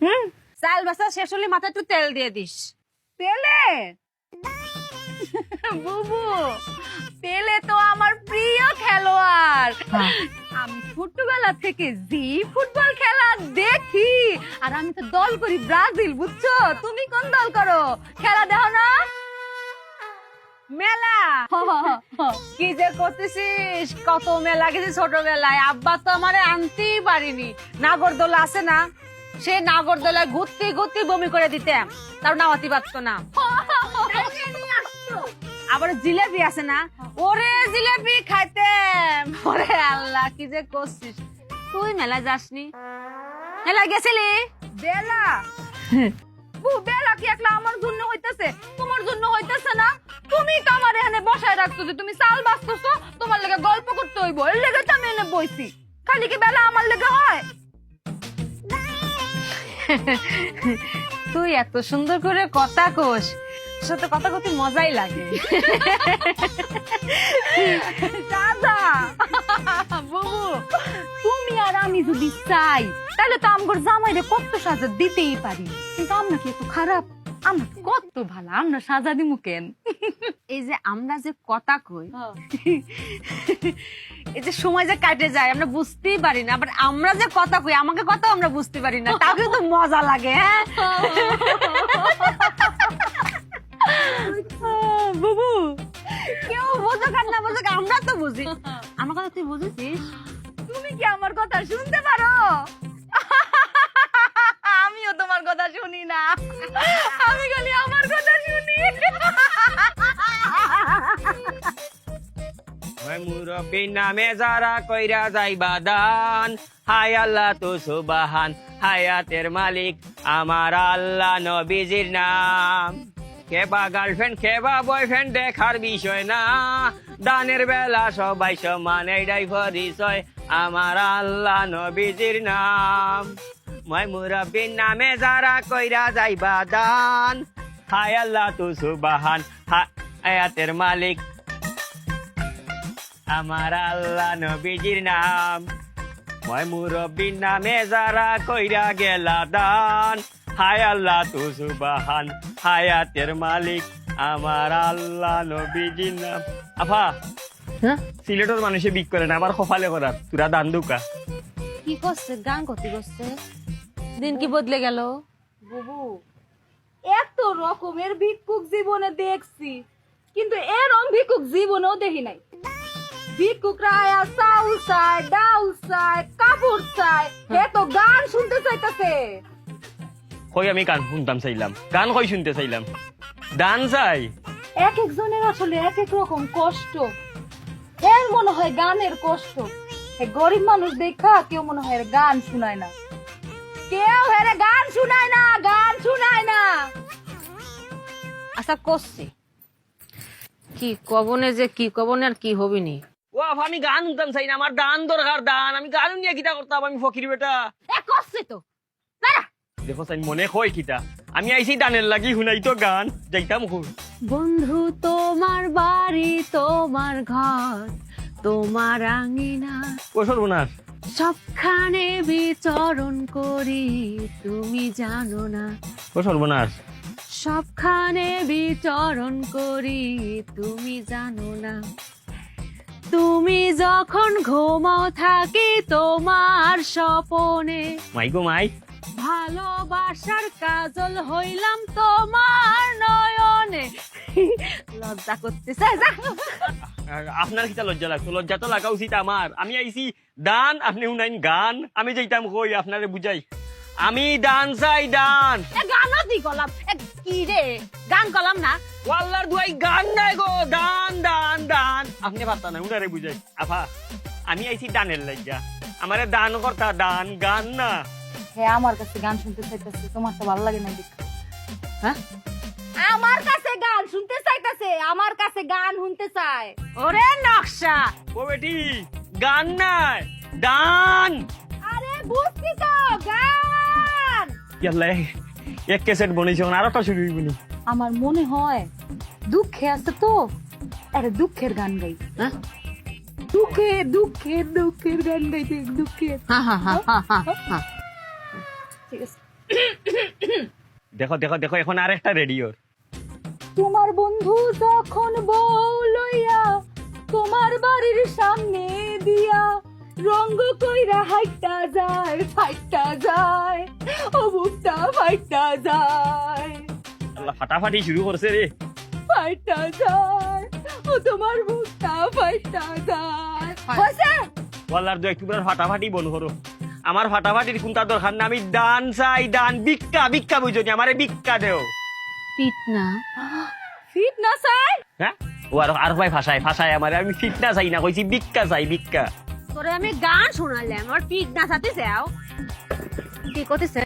হুম? চাল বাসা শেষ হলে মাথায় একটু তেল দিয়ে দিস। পেলে বুবু পেলে তো আমার প্রিয় খেলোয়াড়। আমি ছোটবেলা থেকে জি ফুটবল খেলা দেখি আর আমি তো দল করি ব্রাজিল বুঝছ? তুমি কোন দল করো? খেলা দেখো না? মেলা। কি যে করতেছিস? কত মেলা গেছি ছোটবেলায়। আব্বা তো আমার আনতেই পারিনি। নাগরদোলা আছে না? সে নাগরদোলায় ঘুরতে ঘুরতে বমি করে দিতাম। তার নামাতি পারতো না আবার জিলেবি আছে না? ওরে জিলেবি খাইতাম ওরে আল্লাহ কি যে করছিস? তুই মেলা যাসনি? মেলা গেছিলি? বেলা? বেলা কি একলা আমার জন্য হইতাছে? তোমার জন্য হইতাছে না? তুমি তো আমার এখানে বসায় রাখছো যে তুমি চাল বাঁচতেছো তোমার লেগে গল্প করতে হইব। এর লেগে তো আমি এনে বইছি। খালি কি বেলা আমার লেগে হয়? তুই এত সুন্দর করে কথা কোষ সাথে কথা কতে মজাই লাগে। দাদা, বউ, তুমি আর আমি যদি চাই, তাহলে তো আমগর জামাইরে কত সাজা দিতেই পারি। কিন্তু আমরা কি একটু খারাপ? আমরা কত ভালো আমরা সাজা দিমু কেন? এই যে আমরা যে কথা কই এই যে সময় যে কাটে যায় আমরা বুঝতেই পারি না আবার আমরা যে কথা কই আমাকে কথা আমরা বুঝতে পারি না তাও কিন্তু মজা লাগে হ্যাঁ? বুবু। কেউ বোঝুক আর না বোঝুক আমরা তো বুঝি। আমার কথা তুই বুঝেছিস? তুমি কি আমার কথা শুনতে পারো? কথা শুনি না। আমি খালি আমার কথা শুনি। মুরব্বী নামে যারা কইরা হায় আল্লাহ তো সুবাহান, হায়াতের মালিক আমার আল্লাহ নবীজির নাম। কেবা গার্লফ্রেন্ড কেবা বয়ফ্রেন্ড দেখার বিষয় না। দানের বেলা সবাই সমান এইটাই পরিচয় আমার আল্লাহ নবীজির নাম। মই মুরব্বীর নামে যারা কইরা যাইবা দান হায় আল্লাহ তো সুবাহান। হায়াতের মালিক। আমার আল্লাহ নবীজির নাম। মই মুরব্বীর নামে যারা কইরা গেলা দান। হায় আল্লাহ তু সুবাহান। হায়াতের মালিক। আমার আল্লাহ নবীজির নাম। আফা হ্যাঁ সিলেটের মানুষে বিক করে না আবার কপালে করার তুরা দান দুকা। কি করছে গান করতে করছে দিন কি বদলে গেল? বুবু এত রকমের ভিক্ষুক জীবনে দেখছি কিন্তু এরম ভিক্ষুক জীবনেও দেখি নাই। ভিক্ষুকরা আয়া চাউল চায় ডাউল চায় কাপড় চায় এ তো গান শুনতে চাইতেছে। কই আমি গান শুনতাম চাইলাম গান কই শুনতে চাইলাম? দান চাই। এক একজনের আসলে এক এক রকম কষ্ট। এর মনে হয় গানের কষ্ট। গরিব মানুষ দেখা কেউ মনে হয় এর গান শুনায় না। কেউ হেরে গান শুনায় না গান শুনায় না। আচ্ছা করছি। কি কবনে যে কি কবনে আর কি হবিনি ও আফা আমি গান শুনতাম চাই না আমার দান দরকার দান। আমি গান নিয়ে করতাম আমি ফকির বেটা। এ করছে তো। দাঁড়া। দেখো চাই মনে কয় কিতা আমি আইছি দানের লাগি শুনাই তো গান যাইতাম খুব বন্ধু তোমার বাড়ি তোমার ঘর তোমার আঙিনা। ও সর্বনাশ। সবখানে বিচরণ করি তুমি জানো না। ও সর্বনাশ। সবখানে বিচরণ করি তুমি জানো না। তুমি যখন ঘুমাও থাকি তোমার স্বপনে। মাই গো মাই। ভালোবাসার কাজল হইলাম তোমার নয়নে। লজ্জা করতেছে যা। আর আপনার কিতা লজ্জা লাগতো লজ্জা তো লাগা উচিত আমার। আমি আইছি দান আপনি শুনাইন গান। আমি যাইতাম কই? আপনারে বুঝাই। আমি দান চাই দান। গানও দি গলাম এ কি রে? গান গলাম না। ওয়াল্লার দুয়াই গান নাই গো। দান দান দান। আপনি পারতা না উনারে বুঝাই। আফা আমি আইছি দানের লজ্জা আমারে দান করতা দান গান না। হ্যাঁ আমার কাছে গান শুনতে চাইতেছে। তোমার তো ভালো লাগে না হ্যাঁ? আমার কাছে গান শুনতে চাইতেছে আমার কাছে গান শুনতে চায়। ওরে নকশা। ও বেটি গান নাই দান। আরে বুঝছি তো গান। ইয়াল্লা এক ক্যাসেট বনেছে আর একটা শুরু হইব আমার মনে হয় দুঃখে আছে তো আরে দুঃখের গান গাই। হ্যাঁ? দুঃখে দুঃখের দুঃখের গান গাইতে দুঃখের হ্যাঁ হ্যাঁ হ্যাঁ হ্যাঁ হ্যাঁ ঠিক আছে। দেখো দেখো দেখো এখন আর একটা রেডিওর। তোমার বন্ধু যখন বউ লইয়া তোমার বাড়ির সামনে দিয়া রঙ্গ কইরা হাইটা যায় ফাইটা যায় ও বুকটা ফাইটা যায়। আল্লাহ ফাটাফাটি শুরু করছে রে। ফাইটা যায় ও তোমার বুকটা ফাইটা যায়। হয়েছে? ওয়াল্লার দু একটু ফাটাফাটি বন করো। আমার ফাটাফাটির কুন্তা দরকার না আমি দান চাই দান। ভিক্ষা ভিক্ষা বুঝো নি আমারে ভিক্ষা দেও। ফিটনা। ফিটনা ফিট না চাই? হ্যাঁ? ও আর আর ভাই ভাষায় ভাষায় আমারে। আমি ফিটনা চাই না কইছি ভিক্ষা চাই ভিক্ষা। তোরে আমি গান শোনালাম আমার ফিটনা সাথে যাও। কি করতেছে